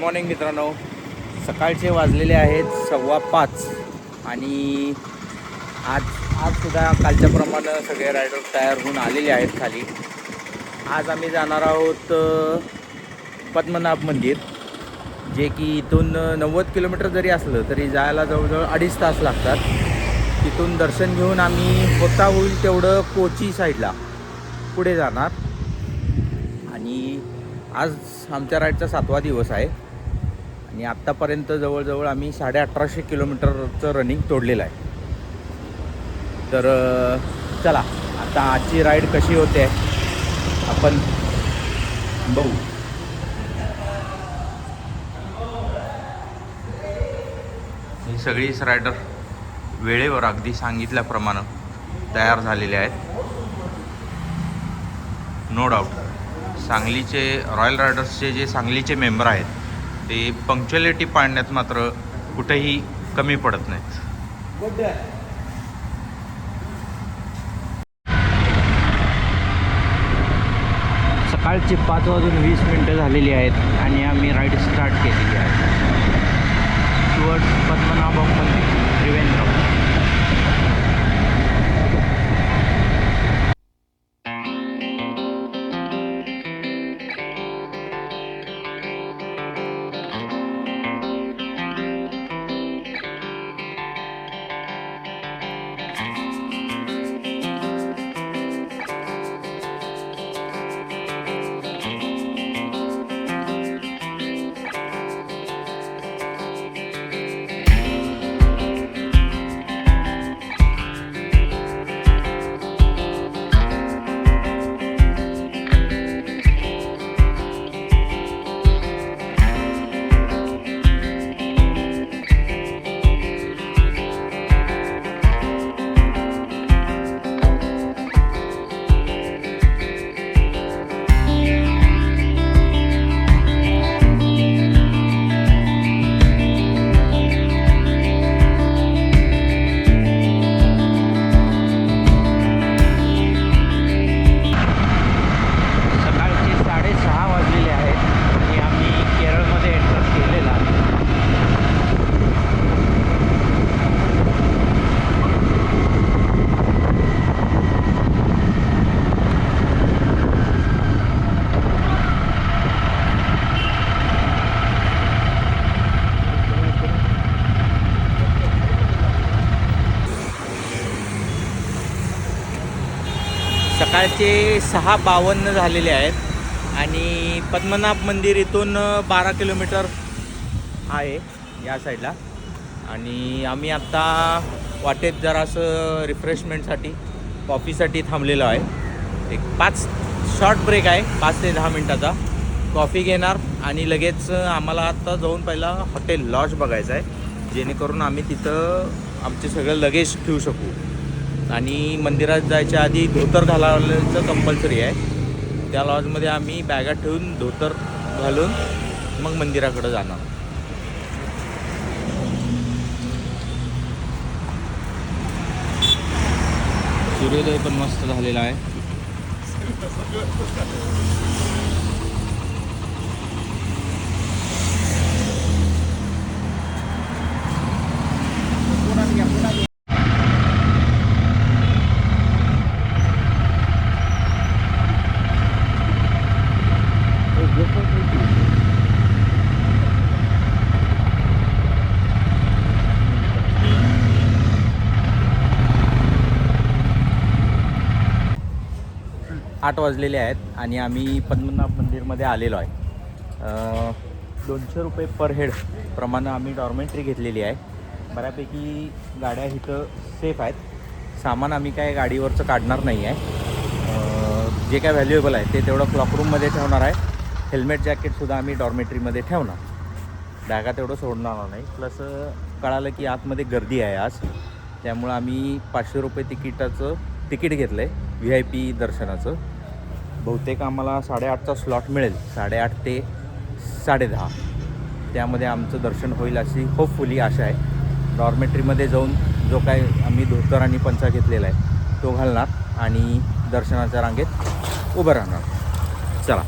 Morning मित्रांनो. सकाळचे वाजलेले आहेत सव्वा पाच. आणि आज आजसुद्धा कालच्याप्रमाणे सगळे रायडर तयार होऊन आलेले आहेत खाली. आज आम्ही जाणार आहोत पद्मनाभ मंदिर जे की इथून नव्वद किलोमीटर जरी असलं तरी जायला जवळजवळ अडीच तास लागतात. तिथून दर्शन घेऊन आम्ही होता होईल तेवढं कोची साईडला पुढे जाणार. आणि आज आमच्या राईडचा सातवा दिवस आहे. आणि आत्तापर्यंत जवळजवळ आम्ही साडे अठराशे किलोमीटरचं रनिंग तोडलेलं आहे. तर चला आता आजची राईड कशी होते आपण बघू. ही सगळीच रायडर वेळेवर अगदी सांगितल्याप्रमाणे तयार झालेले आहेत. नो डाऊट सांगलीचे रॉयल रायडर्सचे जे सांगलीचे मेंबर आहेत ते पंक्च्युअलिटी पाळण्यात मात्र कुठेही कमी पडत नाहीत. सकाळचे पाच वाजून वीस मिनटं झालेली आहेत आणि आम्ही राईड स्टार्ट केलेली आहे. टुवर्ड पद्मनाभम मंदिर त्रिवेंद्रम. सकाळचे सहा बावन्न झालेले आहेत आणि पद्मनाभ मंदिर इथून बारा किलोमीटर आहे या साईडला. आणि आम्ही आत्ता वाटेत जरासं रिफ्रेशमेंटसाठी कॉफीसाठी थांबलेलो आहे. एक पाच शॉर्ट ब्रेक आहे पाच ते दहा मिनटाचा. कॉफी घेणार आणि लगेच आम्हाला आत्ता जाऊन पहिला हॉटेल लॉज बघायचं आहे. जेणेकरून आम्ही तिथं आमचे सगळं लगेज ठेवू शकू. आणि मंदिरात जायच्या आधी धोतर घालायचं कंपल्सरी आहे. त्या लॉजमध्ये आम्ही बॅगा ठेवून धोतर घालून मग मंदिराकडे जाणार. सूर्योदय पण मस्त झालेला आहे. आठ वाजलेले आहेत आणि आम्ही पद्मनाभ मंदिरमध्ये आलेलो आहे. दोनशे रुपये पर हेड प्रमाणे आम्ही डॉर्मेंट्री घेतलेली आहे. बऱ्यापैकी गाड्या इथं सेफ आहेत. सामान आम्ही काय गाडीवरचं काढणार नाही आहे. जे काय व्हॅल्युएबल आहे ते तेवढं क्लॉकरूममध्ये ठेवणार आहे. हेल्मेट जॅकेटसुद्धा आम्ही डॉर्मेट्रीमध्ये ठेवणार. बॅगा तेवढं सोडणार नाही. प्लस कळालं की आतमध्ये गर्दी आहे आज. त्यामुळं आम्ही पाचशे रुपये तिकिटाचं तिकीट घेतलं आहे व्ही आय पी दर्शनाचं. बहुतेक आम्हाला साडेआठचा स्लॉट मिळेल. साडेआठ ते साडेदहा. त्यामध्ये आमचं दर्शन होईल अशी होपफुली आशा आहे. डॉर्मेटरीमध्ये जाऊन जो काय आम्ही धोतर आणि पंचा घेतलेला आहे तो घालणार आणि दर्शनाच्या रांगेत उभं राहणार. चला.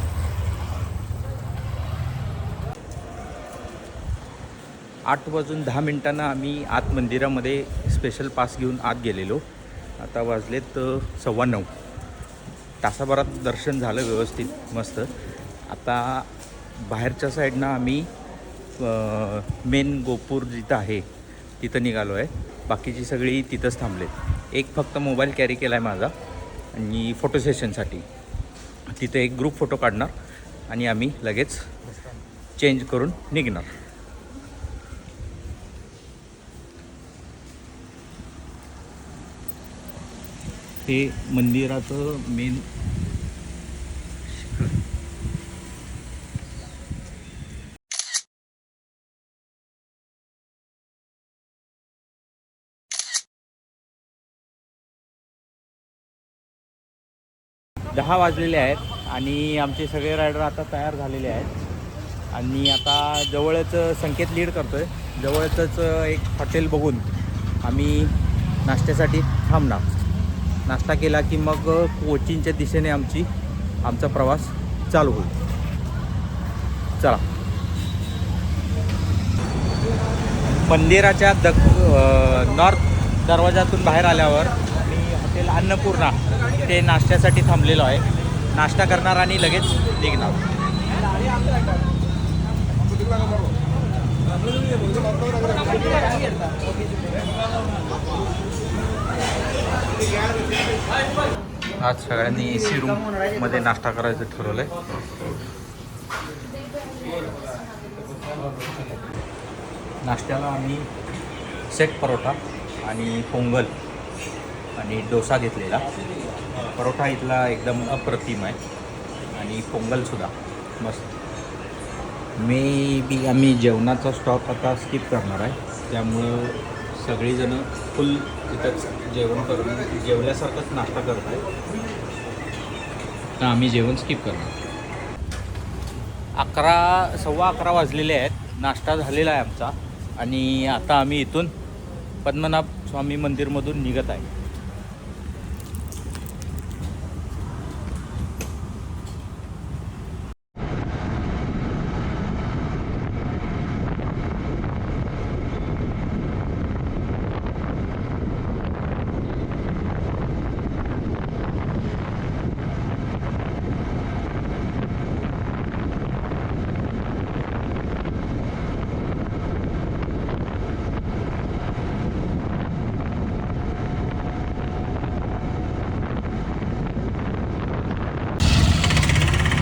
आठ वाजून दहा मिनटांना आम्ही आत मंदिरामध्ये स्पेशल पास घेऊन आत गेलेलो. आता वाजलेत सव्वा नऊ. तासाभरात दर्शन झालं व्यवस्थित मस्त. आता बाहेरच्या साईडनं आम्ही मेन गोपूर जिथं आहे तिथं निघालो आहे. बाकीची सगळी तिथंच थांबलेत एक फक्त मोबाईल कॅरी केला आहे माझा आणि फोटो सेशनसाठी तिथे एक ग्रुप फोटो काढणार आणि आम्ही लगेच चेंज करून निघणार. हे मंदिराचं मेन दहा वाजलेले आहेत आणि आमचे सगळे रायडर आता तयार झालेले आहेत. आणि आता जवळच संकेत लीड करतो आहे जवळच एक हॉटेल बघून आम्ही नाश्त्यासाठी थांबणार. नाश्ता केला की मग कोचीनच्या दिशेने आमची आमचा प्रवास चालू होईल. चला. मंदिराच्या दक नॉर्थ दरवाजातून बाहेर आल्यावर मी हॉटेल अन्नपूर्णा ते नाश्त्यासाठी थांबलेलो आहे. नाश्ता करणार आणि लगेच निघणार. आज सगळ्यांनी ए सी रूममध्ये नाश्ता करायचं ठरवलं आहे नाश्त्याला आम्ही सेट परोठा आणि पोंगल आणि डोसा घेतलेला. परोठा इथला एकदम अप्रतिम आहे. आणि पोंगलसुद्धा मस्त. मे बी आम्ही जेवणाचा स्टॉक आता स्किप करणार आहे. त्यामुळं सगळीजणं फुल इथंच जेवण करून जेवल्यासारखंच नाश्ता करत आहे तर आम्ही जेवण स्किप करणार. अकरा सव्वा अकरा वाजलेले आहेत. नाश्ता झालेला आहे आमचा. आणि आता आम्ही इथून पद्मनाभ स्वामी मंदिरमधून निघत आहे.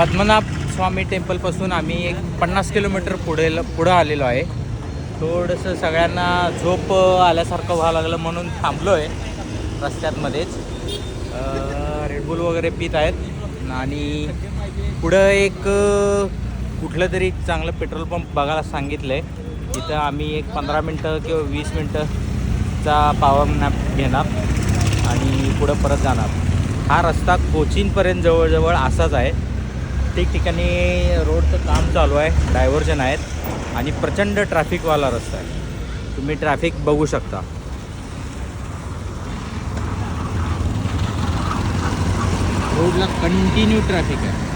पद्मनाभ स्वामी टेम्पलपासून आम्ही एक पन्नास किलोमीटर पुढे पुढं आलेलो आहे. थोडंसं सगळ्यांना झोप आल्यासारखं व्हावं लागलं म्हणून थांबलो आहे रस्त्यातमध्येच रेडबुल वगैरे पित आहेत. आणि पुढं एक कुठलं तरी चांगलं पेट्रोल पंप बघायला सांगितलं आहे तिथं आम्ही एक पंधरा मिनटं किंवा वीस मिनटंचा पावर नॅप घेणार आणि पुढं परत जाणार. हा रस्ता कोचीनपर्यंत जवळजवळ असाच आहे. ठिकठिकाणी रोडचं काम चालू आहे डायव्हर्जन आहेत आणि प्रचंड ट्रॅफिकवाला रस्ता आहे. तुम्ही ट्रॅफिक बघू शकता. रोडला कंटिन्यू ट्रॅफिक आहे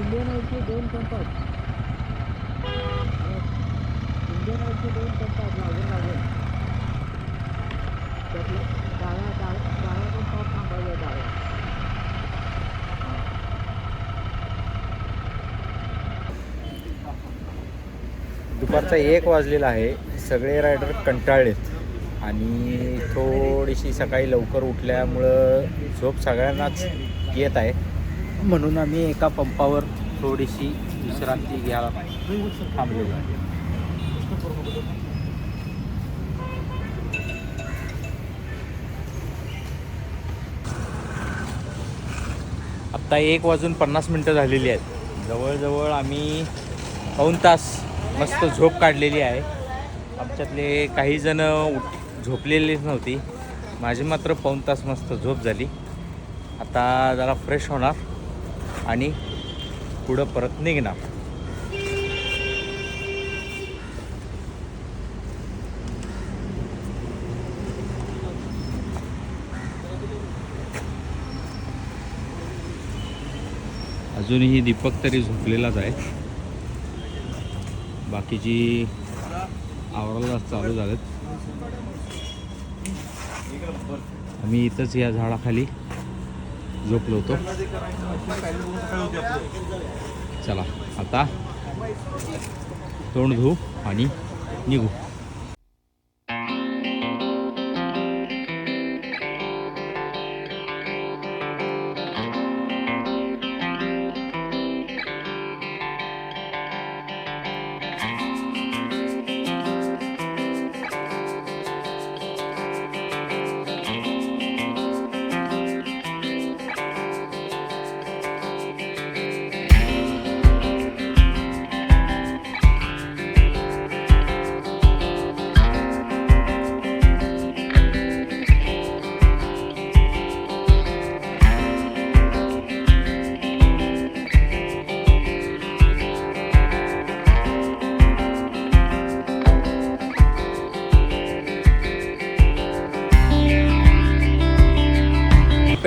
इंडियन ऑइलचे दोन पंप आहेत इंडियन ऑइलचे दोन पंप आहेत. लागून लागून त्यातलं डाव्या डाव्या डाव्या पण पंप थांबवले डाव्या. दुपारचा एक वाजलेला आहे. सगळे रायडर कंटाळलेत. आणि थोडीशी सकाळी लवकर उठल्यामुळं झोप सगळ्यांनाच येत आहे. म्हणून आम्ही एका पंपावर थोडीशी विश्रांती घ्यायला थांबलेलो आहे आत्ता एक वाजून पन्नास मिनटं झालेली आहेत. जवळजवळ आम्ही पाऊन तास मस्त झोप काढलेली आहे. आमच्यातले काही जण उठ झोपलेलीच नव्हती. माझी मात्र पाऊन तास मस्त झोप झाली. आता जरा फ्रेश होणार आणि पुढं परत निघणार. अजूनही दीपक तरी झोपलेलाच आहे. बाकीची आवराला चालू झालेत. आम्ही इथंच या झाडाखाली. झोपलो होतो. चला आता तोंड धुऊ आणि निघू.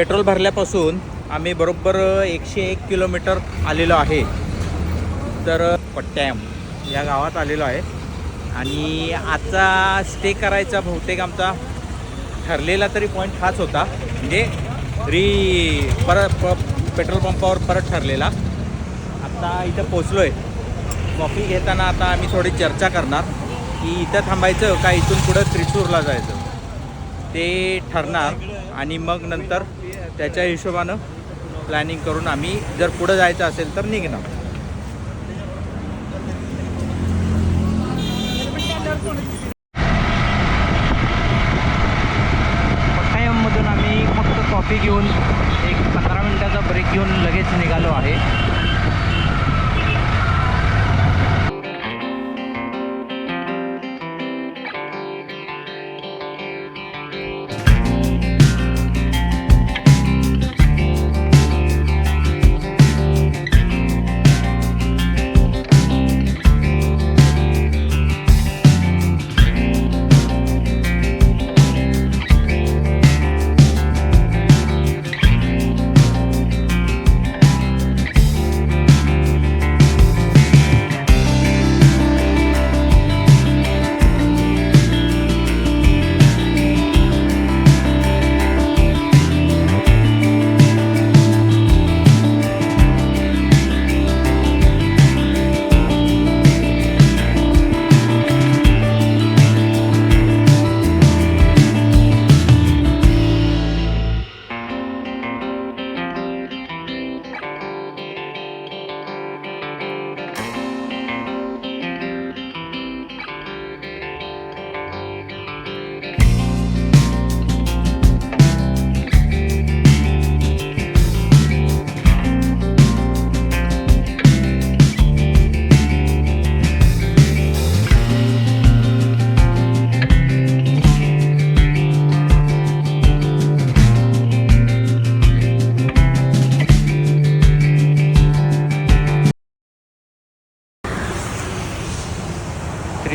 पेट्रोल भरल्यापासून आम्ही बरोबर एकशे एक किलोमीटर आलेलो आहे. तर पट्ट्याम या गावात आलेलो आहे. आणि आजचा स्टे करायचा बहुतेक आमचा ठरलेला तरी पॉईंट हाच होता. म्हणजे री परत प पेट्रोल पंपावर परत ठरलेला. आता इथं पोचलो आहे कॉफी घेताना आता आम्ही थोडी चर्चा करणार. की इथं थांबायचं का इथून पुढं त्रिशूरला जायचं? ते ठरणार. आणि मग नंतर त्याच्या हिशोबानं प्लॅनिंग करून आम्ही जर पुढं जायचं असेल तर निघणार.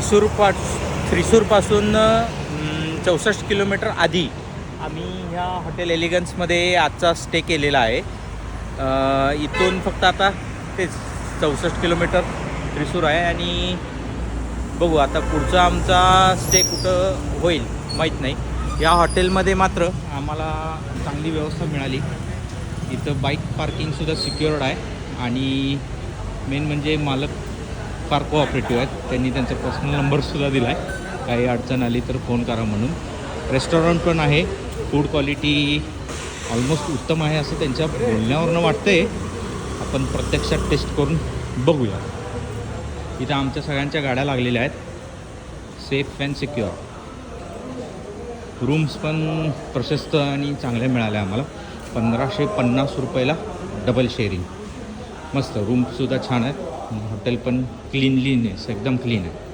थ्रिसूर पास थ्रिसूरपासून चौसष्ट किलोमीटर आधी आम्ही ह्या हॉटेल एलिगन्समध्ये आजचा स्टे केलेला आहे. इथून फक्त आता तेच चौसष्ट किलोमीटर थ्रिसूर आहे आणि बघू आता पुढचा आमचा स्टे कुठं होईल माहीत नाही. या हॉटेलमध्ये मात्र आम्हाला चांगली व्यवस्था मिळाली. इथं बाईक पार्किंगसुद्धा सिक्युअर्ड आहे आणि मेन म्हणजे मालक फार कोऑपरेटिव्ह आहेत. त्यांनी त्यांचा पर्सनल नंबरसुद्धा दिला आहे काही अडचण आली तर फोन करा म्हणून. रेस्टॉरंट पण आहे. फूड क्वालिटी ऑलमोस्ट उत्तम आहे असं त्यांच्या बोलण्यावरनं वाटतं आहे आपण प्रत्यक्षात टेस्ट करून बघूया. इथं आमच्या सगळ्यांच्या गाड्या लागलेल्या आहेत. सेफ अँड सिक्युअर रूम्स पण प्रशस्त आणि चांगल्या मिळाल्या आम्हाला. पंधराशे पन्नास रुपयाला डबल शेअरिंग मस्त. रूमसुद्धा छान आहेत. हॉटेल पण क्लीनलीनेस एकदम क्लीन आहे.